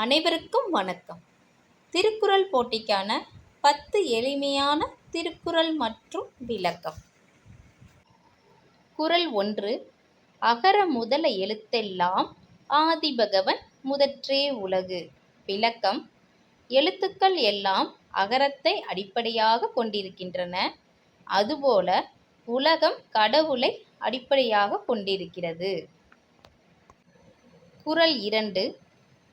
அனைவருக்கும் வணக்கம். திருக்குறள் போட்டிக்கான பத்து எளிமையான திருக்குறள் மற்றும் விளக்கம். குறள் ஒன்று அகர முதல எழுத்தெல்லாம் ஆதிபகவன் முதற்றே உலகு. விளக்கம் எழுத்துக்கள் எல்லாம் அகரத்தை அடிப்படையாக கொண்டிருக்கின்றன. அதுபோல உலகம் கடவுளை அடிப்படையாக கொண்டிருக்கிறது. குறள் இரண்டு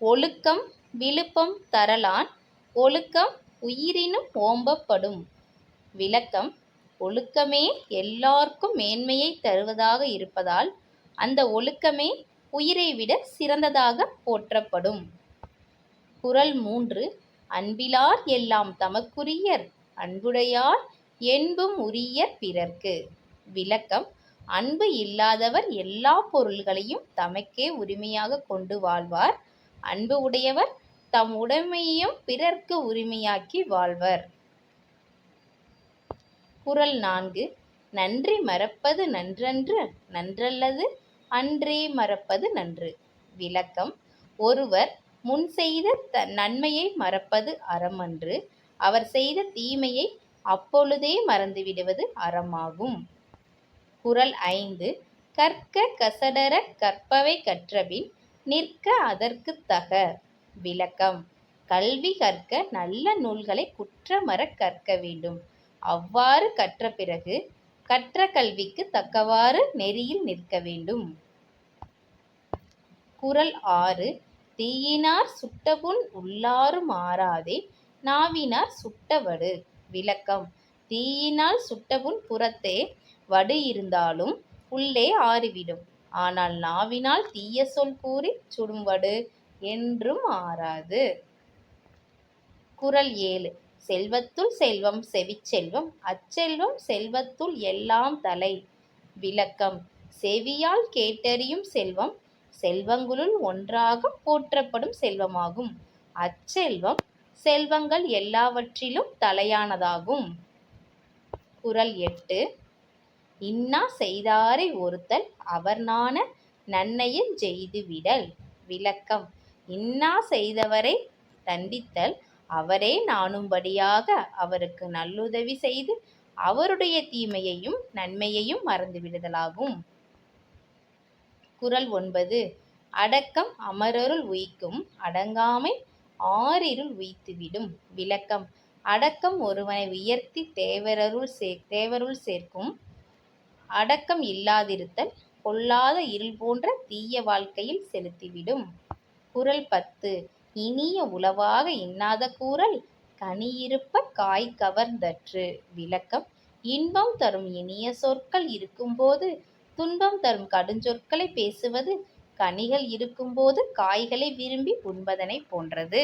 ஒழுக்கம் விழுப்பம் தரலான் ஒழுக்கம் உயிரினும் ஓம்பப்படும். விளக்கம் ஒழுக்கமே எல்லார்க்கும் மேன்மையை தருவதாக இருப்பதால் அந்த ஒழுக்கமே உயிரை விட சிறந்ததாக போற்றப்படும். குறள் மூன்று அன்பிலார் எல்லாம் தமக்குரியர் அன்புடையார் என்பும் உரியர் பிறர்க்கு. விளக்கம் அன்பு இல்லாதவர் எல்லா பொருள்களையும் தமக்கே உரிமையாக கொண்டு வாழ்வார். அன்பு உடையவர் தம் உடைமையையும் பிறர்க்கு உரிமையாக்கி வாழ்வர். குரல் நான்கு நன்றி மறப்பது நன்றன்று நன்றல்லது அன்றே மறப்பது நன்று. விளக்கம் ஒருவர் முன் செய்த த நன்மையை மறப்பது அறமன்று அவர் செய்த தீமையை அப்பொழுதே மறந்துவிடுவது அறமாகும். குரல் ஐந்து கற்க கசடர கற்பவை கற்றபின் நிற்க அதற்குத் தக. விளக்கம். கல்வி கற்க நல்ல நூல்களை குற்றமறக் கற்க வேண்டும். அவ்வாறு கற்ற பிறகு கற்ற கல்விக்கு தக்கவாறு நெறியில் நிற்க வேண்டும். குறள் ஆறு. தீயினார் சுட்டபுண் உள்ளாரும் ஆறாதே நாவினார் சுட்டவடு. விளக்கம். தீயினால் சுட்டபுண் புறத்தே வடு இருந்தாலும் உள்ளே ஆறிவிடும். ஆனால் நாவினால் தீய சொல் கூறிச் சுடும்படு என்றும் ஆறாது. குறள் ஏழு. செல்வத்துள் செல்வம் செவிச்செல்வம் அச்செல்வம் செல்வத்துள் எல்லாம் தலை. விளக்கம். செவியால் கேட்டறியும் செல்வம் செல்வங்களுள் ஒன்றாகப் போற்றப்படும் செல்வமாகும். அச்செல்வம் செல்வங்கள் எல்லாவற்றிலும் தலையானதாகும். குறள் எட்டு. இன்னா செய்தாரை ஒருத்தல் அவர் நாண நன்னயஞ் செய்துவிடல். விளக்கம். இன்னா செய்தவரை தண்டித்தல். அவரே நாணும்படியாக அவருக்கு நல்லுதவி செய்து அவருடைய தீமையையும் நன்மையையும் மறந்துவிடுதலாகும். குறள் ஒன்பது. அடக்கம் அமரருள் உய்க்கும் அடங்காமை ஆறிருள் உய்த்துவிடும். விளக்கம். அடக்கம் ஒருவனை உயர்த்தி தேவரருள் சே தேவருள் சேர்க்கும் அடக்கம் இல்லாதிருத்தல் பொல்லாத இருள் போன்ற தீய வாழ்க்கையில் செலுத்திவிடும். குரல் பத்து. இனிய உளவாக இன்னாத கூறல் கனியிருப்ப காய் கவர்ந்தற்று. விளக்கம். இன்பம் தரும் இனிய சொற்கள் இருக்கும்போது துன்பம் தரும் கடுஞ்சொற்களை பேசுவது கனிகள் இருக்கும்போது காய்களை விரும்பி உண்பதனை போன்றது.